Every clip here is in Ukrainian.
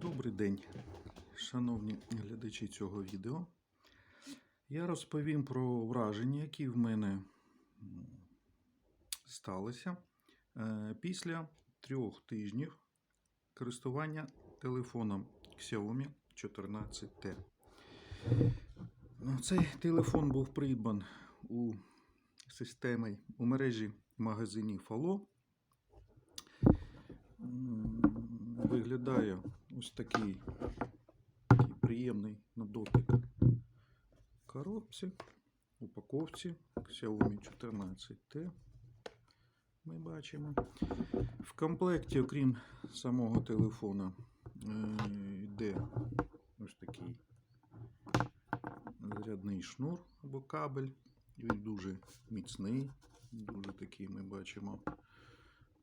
Добрий день, шановні глядачі цього відео. Я розповім про враження, які в мене сталися е, після трьох тижнів користування телефоном Xiaomi 14T. Ну, Цей телефон був придбан у системі у мережі магазинів Allo. Виглядає ось такий, такий приємний на дотик коробці, упаковці Xiaomi 14T. Ми бачимо. В комплекті, окрім самого телефона, е, йде ось такий зарядний шнур або кабель. Він дуже міцний, дуже такий ми бачимо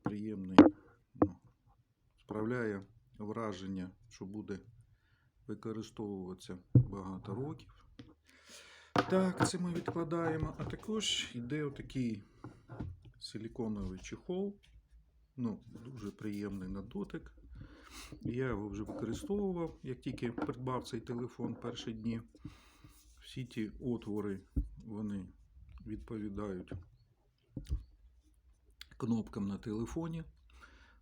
приємний. Ну, справляє враження, що буде використовуватися багато років. Так, це ми відкладаємо. А також йде отакий силіконовий чехол. Ну, дуже приємний на дотик. Я його вже використовував, як тільки придбав цей телефон перші дні. Всі ті отвори вони відповідають кнопкам на телефоні.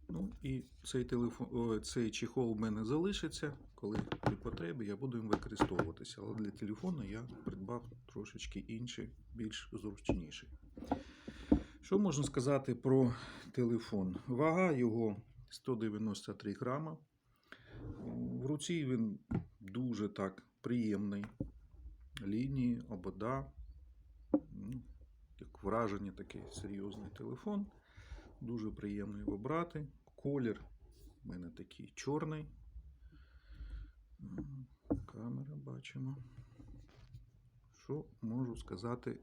Ну і цей телефон, цей чехол в мене залишиться. Коли при потребі я буду їм використовуватися. Але для телефону я придбав трошечки інший, більш зручніший. Що можна сказати про телефон? Вага його 193 грама. В руці він дуже так приємний. Лінії, обода. Ну, як враження, такий серйозний телефон. Дуже приємний його брати. Колір у мене такий чорний. Камера бачимо. Що можу сказати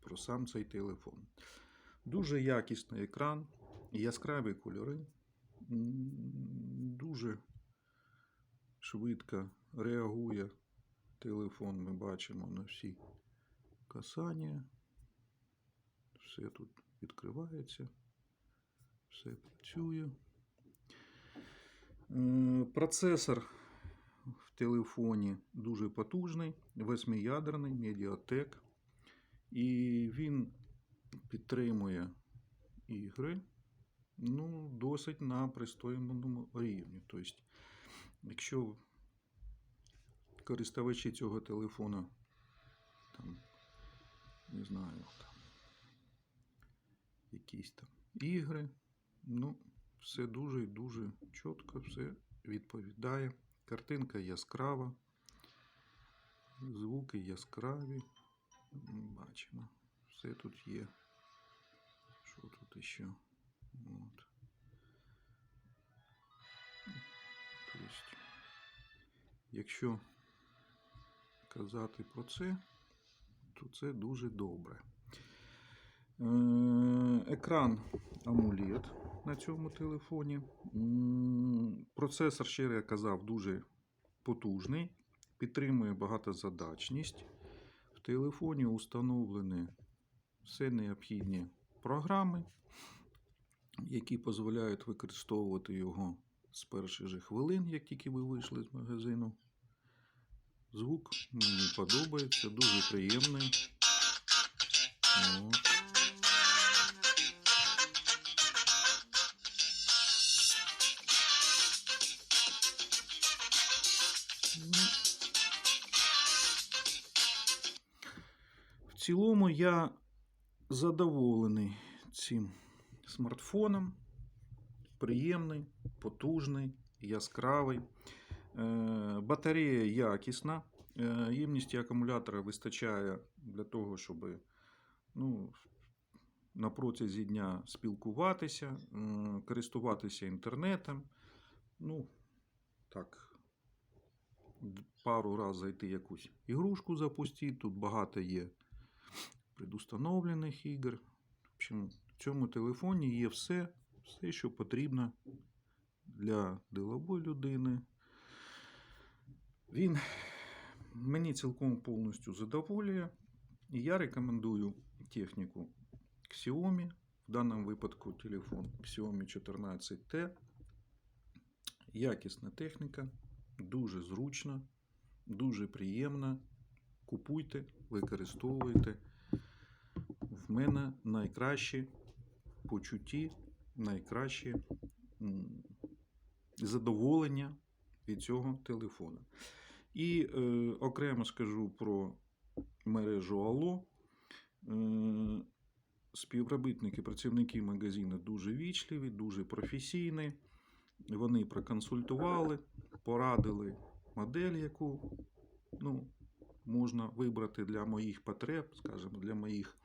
про сам цей телефон? Дуже якісний екран, яскраві кольори. Дуже швидко реагує телефон. Ми бачимо на всі касання. Все тут відкривається, все працює. Е, Процесор в телефоні дуже потужний, восьмиядерний Mediatek. І він підтримує ігри ну, досить на пристойному рівні. Тобто, якщо користувачі цього телефона там, не знаю, там, якісь там ігри. Ну, все дуже і дуже чітко, все відповідає. Картинка яскрава, звуки яскраві. Бачимо. Все тут є. Що тут ще? От. Тобто, якщо казати про це, то це дуже добре. Екран AMOLED на цьому телефоні. Процесор, ще я казав, дуже потужний, підтримує багатозадачність. В телефоні установлені все необхідні програми, які дозволяють використовувати його з перших же хвилин, як тільки ви вийшли з магазину. Звук мені подобається, дуже приємний. От. Цілому я задоволений цим смартфоном. Приємний, потужний, яскравий. Е, Батарея якісна. Е, Ємності акумулятора вистачає для того, щоб ну, на протязі дня спілкуватися, користуватися інтернетом. Ну, так, пару разів зайти якусь ігрушку запустити. Тут багато є предустановлених ігор. В общем, в цьому телефоні є все, все, що потрібно для ділової людини. Він мені цілком повністю задоволює. І я рекомендую техніку Xiaomi, в даному випадку телефон Xiaomi 14T. якісна техніка, дуже зручна, дуже приємна. Купуйте, використовуйте. В мене найкращі почутті, найкращі задоволення від цього телефона. І е, окремо скажу про мережу Алло. Е, співробітники, працівники магазину дуже вічливі, дуже професійні. Вони проконсультували, порадили модель, яку ну, можна вибрати для моїх потреб, скажімо, для моїх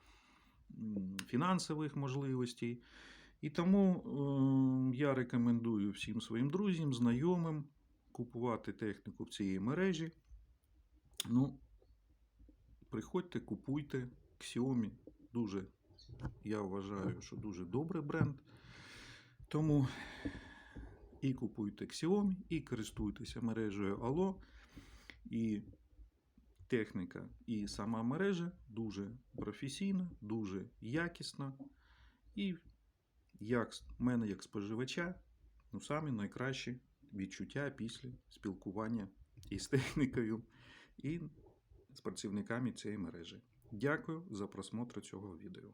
фінансових можливостей. І тому е, я рекомендую всім своїм друзям, знайомим купувати техніку в цій мережі. Ну, приходьте, купуйте. Xiaomi дуже, я вважаю, що дуже добрий бренд. Тому і купуйте Xiaomi, і користуйтеся мережею Allo. І техніка, і сама мережа дуже професійна, дуже якісна. І як мене, як споживача, ну, самі найкращі відчуття після спілкування із технікою і з працівниками цієї мережі. Дякую за просмотр цього відео.